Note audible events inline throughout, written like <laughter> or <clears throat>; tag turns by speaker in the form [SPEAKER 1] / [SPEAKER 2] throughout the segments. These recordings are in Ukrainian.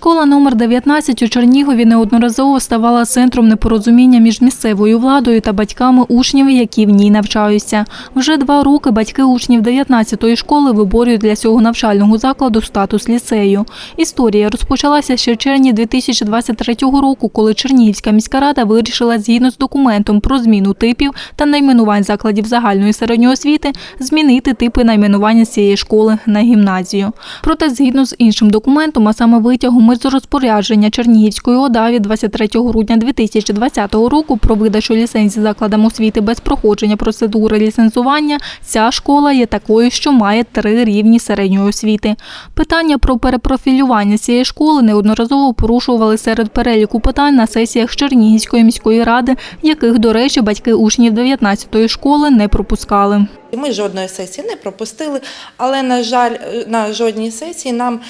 [SPEAKER 1] Школа номер 19 у Чернігові неодноразово ставала центром непорозуміння між місцевою владою та батьками учнів, які в ній навчаються. Вже два роки батьки учнів 19-ї школи виборюють для цього навчального закладу статус ліцею. Історія розпочалася ще в червні 2023 року, коли Чернігівська міська рада вирішила згідно з документом про зміну типів та найменувань закладів загальної середньої освіти змінити типи найменування цієї школи на гімназію. Проте, згідно з іншим документом, а саме витягом із розпорядження Чернігівської ОДА від 23 грудня 2020 року про видачу ліцензії закладам освіти без проходження процедури ліцензування, ця школа є такою, що має три рівні середньої освіти. Питання про перепрофілювання цієї школи неодноразово порушували серед переліку питань на сесіях Чернігівської міської ради, яких, до речі, батьки учнів 19-ї школи не пропускали.
[SPEAKER 2] Ми жодної сесії не пропустили, але, на жаль, на жодній сесії нам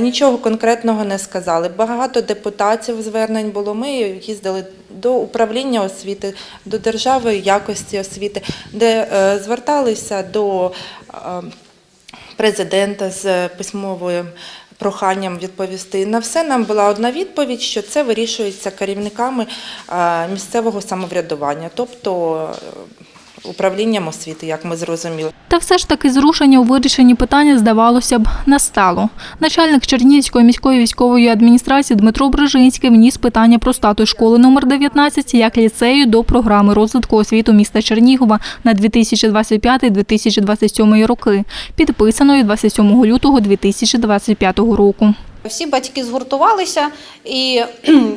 [SPEAKER 2] нічого конкретного не сказали. Багато депутатів звернень було. Ми їздили до управління освіти, до держави якості освіти, де е, зверталися до е, президента з письмовою проханням відповісти. На все нам була одна відповідь, що це вирішується керівниками е, місцевого самоврядування, тобто е, управлінням освіти, як ми зрозуміли.
[SPEAKER 1] Та все ж таки зрушення у вирішенні питання, здавалося б, настало. Начальник Чернігівської міської військової адміністрації Дмитро Брижинський вніс питання про статус школи номер 19 як ліцею до програми розвитку освіти міста Чернігова на 2025-2027 роки, підписаної 27 лютого 2025 року.
[SPEAKER 3] Всі батьки згуртувалися, і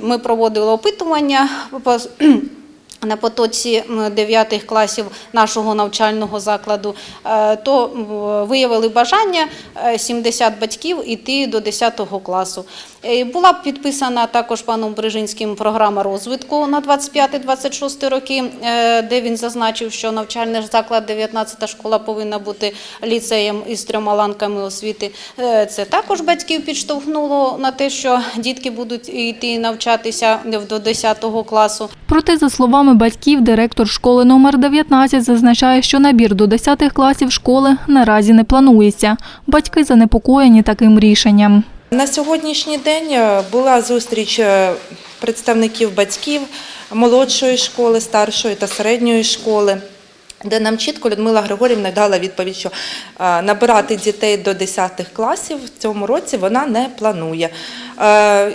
[SPEAKER 3] ми проводили опитування по- на потоці 9 класів нашого навчального закладу, Е, то виявили бажання е, 70 батьків іти до 10 класу. Е, Була підписана також паном Брижинським програма розвитку на 25-26 роки, е, де він зазначив, що навчальний заклад 19 школа повинна бути ліцеєм із трьома ланками освіти. Е, Це також батьків підштовхнуло на те, що дітки будуть йти навчатися до 10 класу.
[SPEAKER 1] Проте, за словами батьків, директор школи номер 19 зазначає, що набір до 10 класів школи наразі не планується. Батьки занепокоєні таким рішенням.
[SPEAKER 2] На сьогоднішній день е, була зустріч е, представників батьків молодшої школи, старшої та середньої школи. Де нам чітко Людмила Григорівна дала відповідь, що е, набирати дітей до 10 класів в цьому році вона не планує. Е,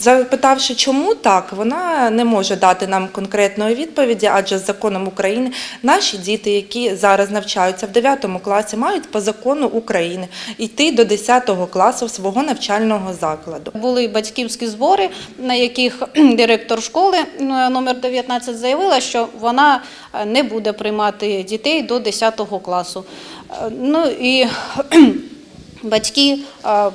[SPEAKER 2] Запитавши, чому так, вона не може дати нам конкретної відповіді, адже з законом України наші діти, які зараз навчаються в 9 класі, мають по закону України йти до 10 класу свого навчального закладу.
[SPEAKER 3] Були батьківські збори, на яких <clears throat> директор школи номер 19 заявила, що вона е, не буде приймати дітей до 10 класу. Е, Ну і батьки, е,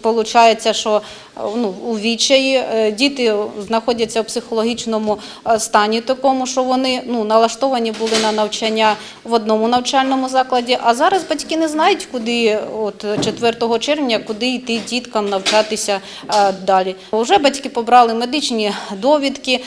[SPEAKER 3] получається, що е, ну, у відчаї е, діти знаходяться в психологічному стані такому, що вони ну, налаштовані були на навчання в одному навчальному закладі, а зараз батьки не знають, куди от 4 червня, куди йти діткам навчатися далі. Вже батьки побрали медичні довідки,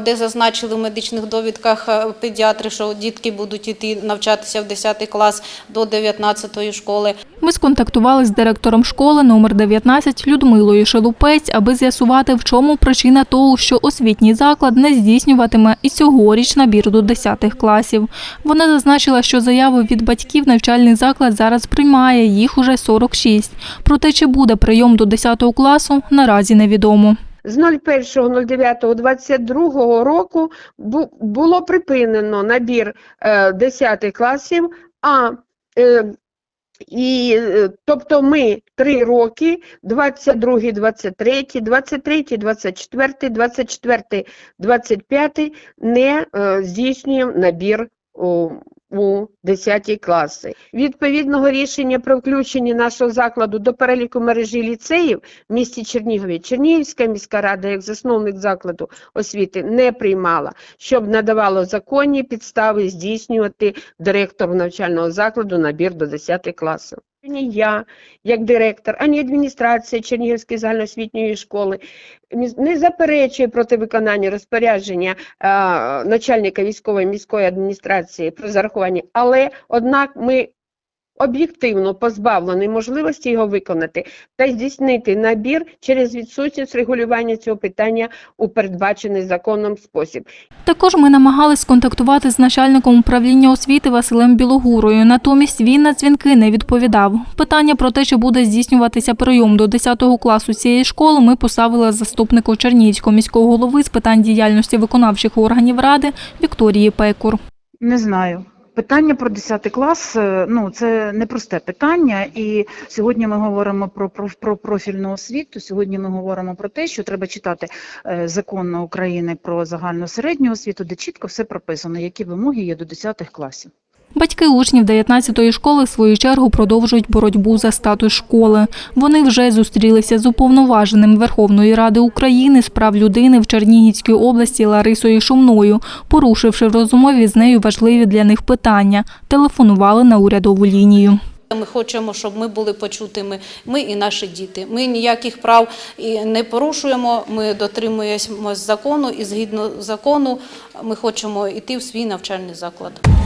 [SPEAKER 3] де зазначили в медичних довідках педіатри, що дітки будуть йти навчатися в 10 клас до 19 школи.
[SPEAKER 1] Ми сконтактували з директором школи номер 19 Людмилою Шелупець, аби з'ясувати, в чому причина того, що освітній заклад не здійснюватиме і цьогоріч набір до 10 класів. Вона зазначила, що заяви від батьків навчальний заклад зараз приймає, їх уже 46. Проте чи буде прийом до 10 класу, наразі невідомо.
[SPEAKER 4] З 01.09.22 року бу- було припинено набір е, 10 класів, а е, і, е, тобто ми три роки, 22, 23, 23, 24, 24, 25 не е, здійснюємо набір у, у 10 класи. Відповідного рішення про включення нашого закладу до переліку мережі ліцеїв в місті Чернігові Чернігівська міська рада, як засновник закладу освіти, не приймала, щоб надавало законні підстави здійснювати директору навчального закладу набір до 10 класів. Ні я, як директор, ані адміністрація Чернігівської загальноосвітньої школи. Не заперечує проти виконання розпорядження а, начальника військової міської адміністрації про зарахування, але однак ми об'єктивно позбавлений можливості його виконати та здійснити набір через відсутність регулювання цього питання у передбачений законом спосіб.
[SPEAKER 1] Також ми намагались сконтактувати з начальником управління освіти Василем Білогурою. Натомість він на дзвінки не відповідав. Питання про те, чи буде здійснюватися прийом до 10 класу цієї школи, ми поставили заступнику Чернігівського міського голови з питань діяльності виконавчих органів ради Вікторії Пекур.
[SPEAKER 5] Не знаю. Питання про 10 клас е, ну це непросте питання, і сьогодні ми говоримо про, про, про профільну освіту. Сьогодні ми говоримо про те, що треба читати е, закон України про загальну середню освіту, де чітко все прописано, які вимоги є до 10 класів.
[SPEAKER 1] Батьки учнів 19-ї школи в свою чергу продовжують боротьбу за статус школи. Вони вже зустрілися з уповноваженим Верховної Ради України з прав людини в Чернігівській області Ларисою Шумною, порушивши в розмові з нею важливі для них питання. Телефонували на урядову лінію.
[SPEAKER 3] Ми хочемо, щоб ми були почутими, ми і наші діти. Ми ніяких прав не порушуємо. Ми дотримуємося закону і згідно закону ми хочемо йти в свій навчальний заклад.